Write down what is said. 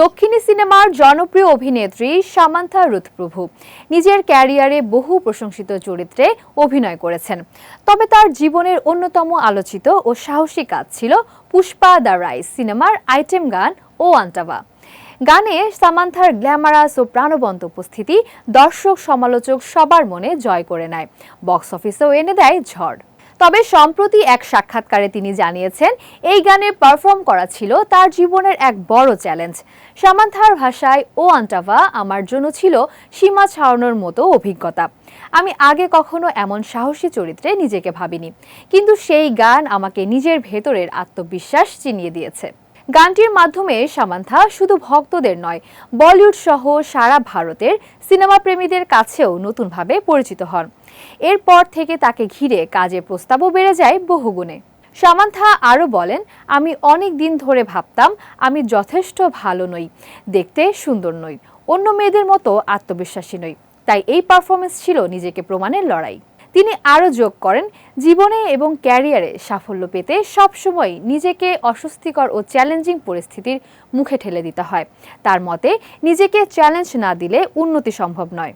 দক্ষিণী সিনেমার জনপ্রিয় অভিনেত্রী সামান্থা রুথপ্রভু নিজের ক্যারিয়ারে বহু প্রশংসিত চরিত্রে অভিনয় করেছেন। তবে তার জীবনের অন্যতম আলোচিত ও সাহসী কাজ ছিল পুষ্পা দ্য রাইস সিনেমার আইটেম গান ও আন্টাবা। গানে সামান্থার গ্ল্যামারাস ও প্রাণবন্ত উপস্থিতি দর্শক সমালোচক সবার মনে জয় করে নেয়। বক্স অফিসেও এনে দেয় ঝড়। তবে সম্প্রতি এক সাক্ষাৎকারে তিনি জানিয়েছেন, এই গানে পারফর্ম করা ছিল তার জীবনের এক বড় চ্যালেঞ্জ সামান্থার ভাষায়, ও আন্টাভা, আমার জন্য ছিল সীমা ছাড়ানোর মতো অভিজ্ঞতা। আমি আগে কখনো এমন সাহসী চরিত্রে নিজেকে ভাবিনি। কিন্তু সেই গান আমাকে নিজের ভেতরের আত্মবিশ্বাস চিনিয়ে দিয়েছে। গানটির মাধ্যমে সামান্থা শুধু ভক্তদের নয়, বলিউড সহ সারা ভারতের সিনেমা প্রেমীদের কাছেও নতুনভাবে পরিচিত হন। এরপর থেকে তাকে ঘিরে কাজের প্রস্তাবও বেড়ে যায় বহুগুণে। সামান্থা আরও বলেন, আমি অনেক দিন ধরে ভাবতাম আমি যথেষ্ট ভালো নই, দেখতে সুন্দর নই, অন্য মেয়েদের মতো আত্মবিশ্বাসী নই। তাই এই পারফরমেন্স ছিল নিজেকে প্রমাণের লড়াই। তিনি আরও যোগ করেন, জীবনে এবং ক্যারিয়ারে সাফল্য পেতে সবসময় নিজেকে অস্বস্তিকর ও চ্যালেঞ্জিং পরিস্থিতির মুখে ঠেলে দিতে হয়। তার মতে, নিজেকে চ্যালেঞ্জ না দিলে উন্নতি সম্ভব নয়।